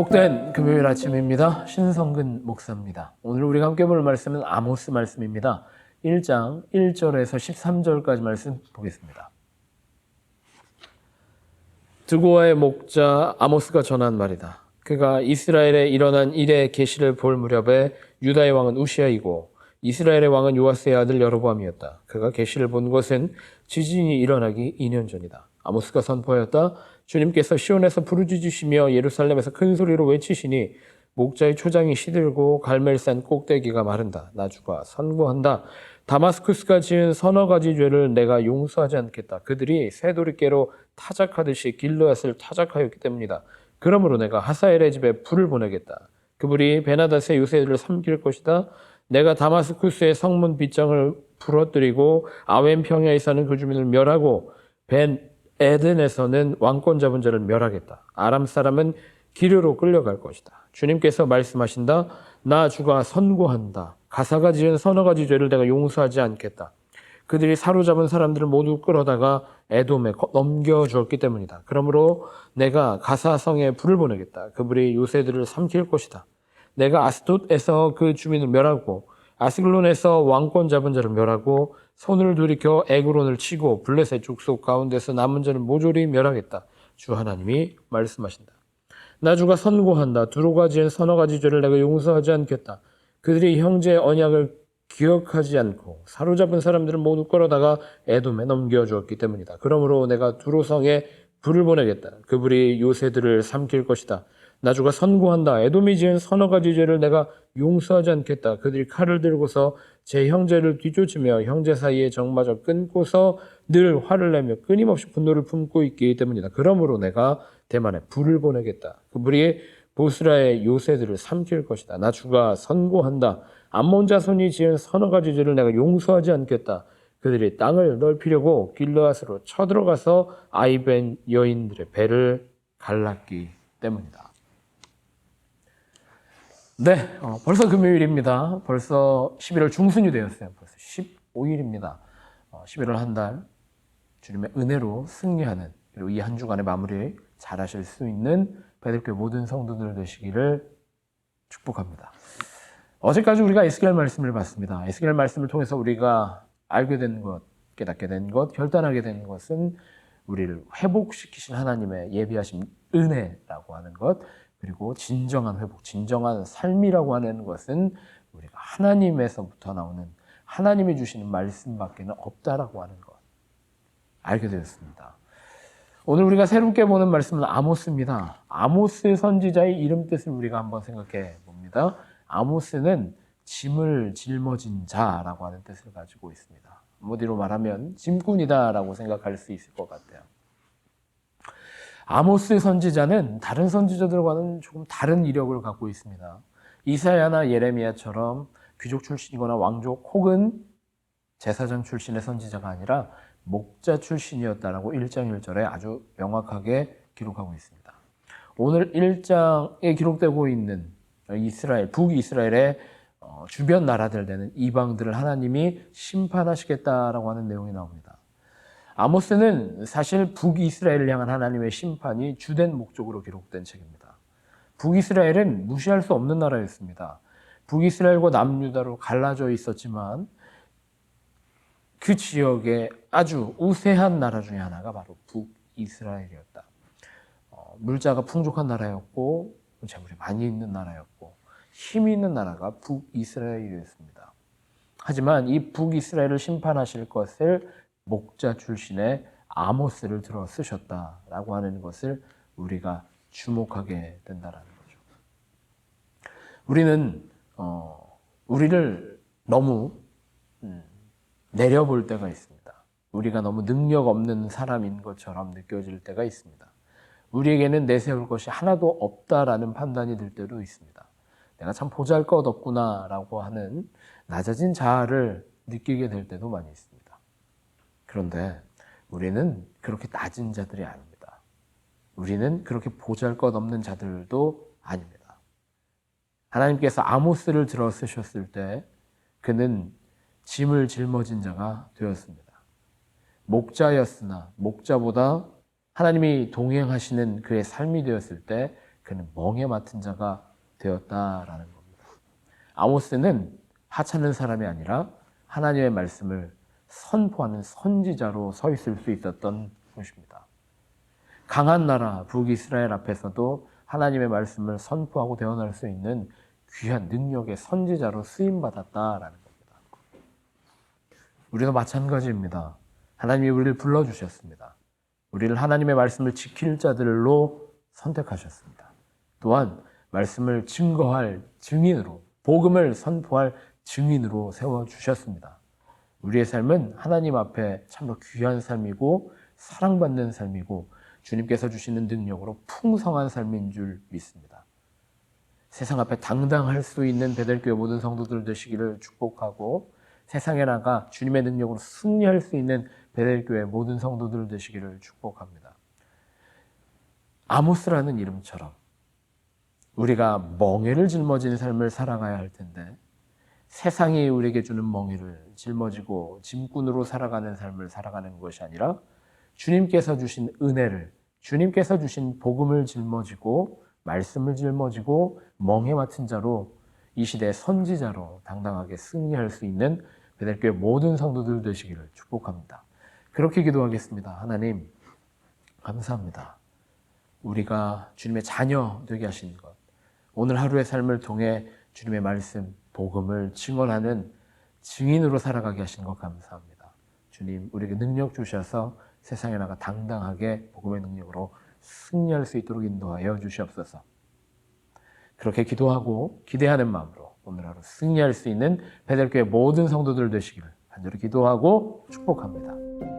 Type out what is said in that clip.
복된 금요일 아침입니다. 신성근 목사입니다. 오늘 우리가 함께 볼 말씀은 아모스 말씀입니다. 1장 1절에서 13절까지 말씀 보겠습니다. 드고아의 목자 아모스가 전한 말이다. 그가 이스라엘에 일어난 일의 계시를 볼 무렵에 유다의 왕은 우시아이고 이스라엘의 왕은 요아스의 아들 여로보암이었다. 그가 계시를 본 것은 지진이 일어나기 2년 전이다. 아모스가 선포하였다. 주님께서 시온에서 부르짖으시며 예루살렘에서 큰 소리로 외치시니 목자의 초장이 시들고 갈멜산 꼭대기가 마른다. 나주가 선고한다. 다마스쿠스가 지은 서너 가지 죄를 내가 용서하지 않겠다. 그들이 새도리깨로 타작하듯이 길르앗을 타작하였기 때문이다. 그러므로 내가 하사엘의 집에 불을 보내겠다. 그불이 베나닷의 요새들을 삼킬 것이다. 내가 다마스쿠스의 성문 빗장을 부러뜨리고 아웬 평야에 사는 그 주민을 멸하고 벤 에덴에서는 왕권 잡은 자를 멸하겠다. 아람 사람은 기르로 끌려갈 것이다. 주님께서 말씀하신다. 나 주가 선고한다. 가사가 지은 서너 가지 죄를 내가 용서하지 않겠다. 그들이 사로잡은 사람들을 모두 끌어다가 에돔에 넘겨주었기 때문이다. 그러므로 내가 가사성에 불을 보내겠다. 그 불이 요새들을 삼킬 것이다. 내가 아스돗에서 그 주민을 멸하고 아스글론에서 왕권 잡은 자를 멸하고 손을 돌이켜 에그론을 치고 블레셋 족속 가운데서 남은 자를 모조리 멸하겠다. 주 하나님이 말씀하신다. 나 주가 선고한다. 두로 가지엔 서너 가지 죄를 내가 용서하지 않겠다. 그들이 형제의 언약을 기억하지 않고 사로잡은 사람들을 모두 끌어다가 에돔에 넘겨주었기 때문이다. 그러므로 내가 두로성에 불을 보내겠다. 그 불이 요새들을 삼킬 것이다. 나주가 선고한다. 에돔이 지은 서너 가지 죄를 내가 용서하지 않겠다. 그들이 칼을 들고서 제 형제를 뒤쫓으며 형제 사이에 정마저 끊고서 늘 화를 내며 끊임없이 분노를 품고 있기 때문이다. 그러므로 내가 대만에 불을 보내겠다. 그 불이 보스라의 요새들을 삼킬 것이다. 나주가 선고한다. 암몬 자손이 지은 서너 가지 죄를 내가 용서하지 않겠다. 그들이 땅을 넓히려고 길르앗으로 쳐들어가서 아이벤 여인들의 배를 갈랐기 때문이다. 네, 어, 벌써 금요일입니다. 벌써 11월 중순이 되었어요. 벌써 15일입니다. 어, 11월 한 달 주님의 은혜로 승리하는 그리고 이 한 주간의 마무리 잘 하실 수 있는 베들교 모든 성도들 되시기를 축복합니다. 어제까지 우리가 에스겔 말씀을 봤습니다. 에스겔 말씀을 통해서 우리가 알게 된 것, 깨닫게 된 것, 결단하게 된 것은 우리를 회복시키신 하나님의 예비하신 은혜라고 하는 것, 그리고 진정한 회복, 진정한 삶이라고 하는 것은 우리가 하나님에서부터 나오는 하나님이 주시는 말씀밖에는 없다라고 하는 것 알게 되었습니다. 오늘 우리가 새롭게 보는 말씀은 아모스입니다. 아모스 선지자의 이름 뜻을 우리가 한번 생각해 봅니다. 아모스는 짐을 짊어진 자라고 하는 뜻을 가지고 있습니다. 한마디로 말하면 짐꾼이다라고 생각할 수 있을 것 같아요. 아모스 선지자는 다른 선지자들과는 조금 다른 이력을 갖고 있습니다. 이사야나 예레미야처럼 귀족 출신이거나 왕족 혹은 제사장 출신의 선지자가 아니라 목자 출신이었다라고 1장 1절에 아주 명확하게 기록하고 있습니다. 오늘 1장에 기록되고 있는 이스라엘, 북이스라엘의 어, 주변 나라들 되는 이방들을 하나님이 심판하시겠다라고 하는 내용이 나옵니다. 아모스는 사실 북이스라엘을 향한 하나님의 심판이 주된 목적으로 기록된 책입니다. 북이스라엘은 무시할 수 없는 나라였습니다. 북이스라엘과 남유다로 갈라져 있었지만 그 지역에 아주 우세한 나라 중에 하나가 바로 북이스라엘이었다. 어, 물자가 풍족한 나라였고 재물이 많이 있는 나라였고 힘이 있는 나라가 북이스라엘이었습니다. 하지만 이 북이스라엘을 심판하실 것을 목자 출신의 아모스를 들어 쓰셨다라고 하는 것을 우리가 주목하게 된다라는 거죠. 우리는 어, 우리를 너무 음, 내려볼 때가 있습니다. 우리가 너무 능력 없는 사람인 것처럼 느껴질 때가 있습니다. 우리에게는 내세울 것이 하나도 없다라는 판단이 들 때도 있습니다. 내가 참 보잘 것 없구나 라고 하는 낮아진 자아를 느끼게 될 때도 많이 있습니다. 그런데 우리는 그렇게 낮은 자들이 아닙니다. 우리는 그렇게 보잘 것 없는 자들도 아닙니다. 하나님께서 아모스를 들어 쓰셨을 때 그는 짐을 짊어진 자가 되었습니다. 목자였으나 목자보다 하나님이 동행하시는 그의 삶이 되었을 때 그는 멍에 맡은 자가 되었다라는 겁니다. 아모스는 하찮은 사람이 아니라 하나님의 말씀을 선포하는 선지자로 서 있을 수 있었던 것입니다. 강한 나라 북이스라엘 앞에서도 하나님의 말씀을 선포하고 대언할 수 있는 귀한 능력의 선지자로 쓰임 받았다라는 겁니다. 우리도 마찬가지입니다. 하나님이 우리를 불러 주셨습니다. 우리를 하나님의 말씀을 지킬 자들로 선택하셨습니다. 또한 말씀을 증거할 증인으로 복음을 선포할 증인으로 세워 주셨습니다. 우리의 삶은 하나님 앞에 참으로 귀한 삶이고 사랑받는 삶이고 주님께서 주시는 능력으로 풍성한 삶인 줄 믿습니다. 세상 앞에 당당할 수 있는 베델교회 모든 성도들 되시기를 축복하고 세상에 나가 주님의 능력으로 승리할 수 있는 베델교회 모든 성도들 되시기를 축복합니다. 아모스라는 이름처럼 우리가 멍에를 짊어진 삶을 살아가야 할 텐데 세상이 우리에게 주는 멍에를 짊어지고 짐꾼으로 살아가는 삶을 살아가는 것이 아니라 주님께서 주신 은혜를 주님께서 주신 복음을 짊어지고 말씀을 짊어지고 멍에 맡은 자로 이 시대의 선지자로 당당하게 승리할 수 있는 베델교회 모든 성도들 되시기를 축복합니다. 그렇게 기도하겠습니다. 하나님 감사합니다. 우리가 주님의 자녀 되게 하신 것 오늘 하루의 삶을 통해 주님의 말씀 복음을 증언하는 증인으로 살아가게 하신 것 감사합니다. 주님 우리에게 능력 주셔서 세상에 나가 당당하게 복음의 능력으로 승리할 수 있도록 인도하여 주시옵소서. 그렇게 기도하고 기대하는 마음으로 오늘 하루 승리할 수 있는 베델교회 모든 성도들 되시기를 간절히 기도하고 축복합니다.